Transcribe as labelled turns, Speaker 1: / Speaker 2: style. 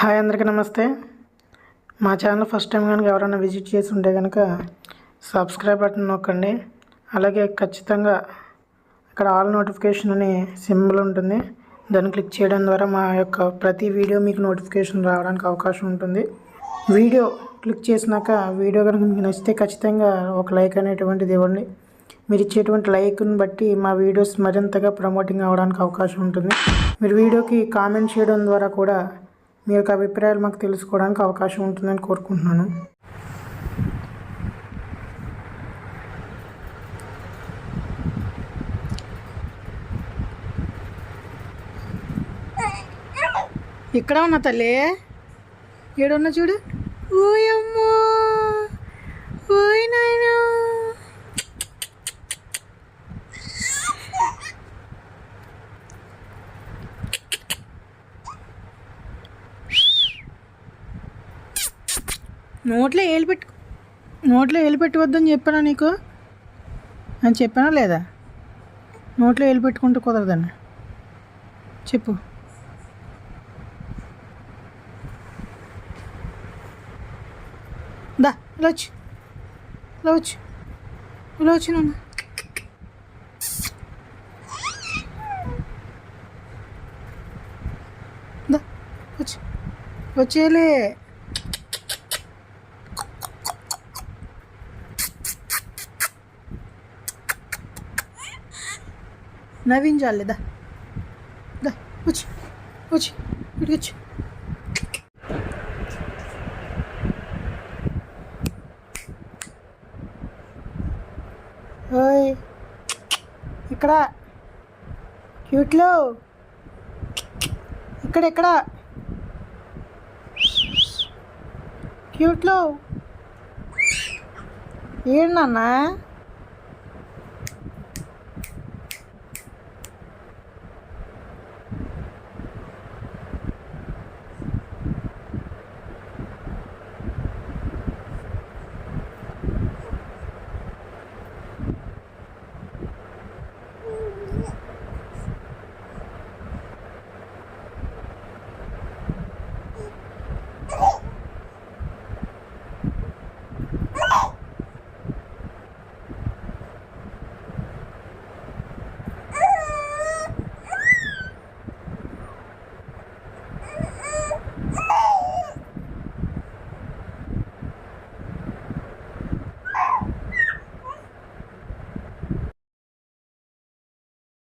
Speaker 1: Hi అందరికీ నమస్తే. మా ఛానల్ ఫస్ట్ టైం కనుక ఎవరైనా విజిట్ చేసి ఉంటే కనుక సబ్స్క్రైబ్ బటన్ నొక్కండి. అలాగే ఖచ్చితంగా అక్కడ ఆల్ నోటిఫికేషన్ అని సింబల్ ఉంటుంది. దాన్ని క్లిక్ చేయడం ద్వారా మా యొక్క ప్రతి వీడియో మీకు నోటిఫికేషన్ రావడానికి అవకాశం ఉంటుంది. వీడియో క్లిక్ చేసినాక వీడియో కనుక మీకు నచ్చితే ఖచ్చితంగా ఒక లైక్ అనేటువంటిది ఇవ్వండి. మీరు ఇచ్చేటువంటి లైక్ని బట్టి మా వీడియోస్ మరింతగా ప్రమోటింగ్ అవ్వడానికి అవకాశం ఉంటుంది. మీరు వీడియోకి కామెంట్ చేయడం ద్వారా కూడా మీ యొక్క అభిప్రాయాలు మాకు తెలుసుకోవడానికి అవకాశం ఉంటుందని కోరుకుంటున్నాను. ఇక్కడ ఉన్నా తల్లి. ఏడున్నా చూడు. ఓయమ్మో ఓయ్ నాయనా నోట్లో ఏలు పెట్టు నోట్లో ఏలు పెట్టవద్దని చెప్పానా నీకు? అని చెప్పానా లేదా? నోట్లో ఏలు పెట్టుకుంటూ కుదరదని. చెప్పు. దా ఇలా వచ్చి. ఇలా వచ్చు. ఇలా వచ్చి నాన్న. దా వచ్చి. వచ్చేలే నవ్వించాలి. దా. దా వచ్చి వచ్చి ఇటు వచ్చి ఓయ్ ఇక్కడ? క్యూట్లో? ఇక్కడ ఎక్కడ క్యూట్లో? ఏడు నాన్నా?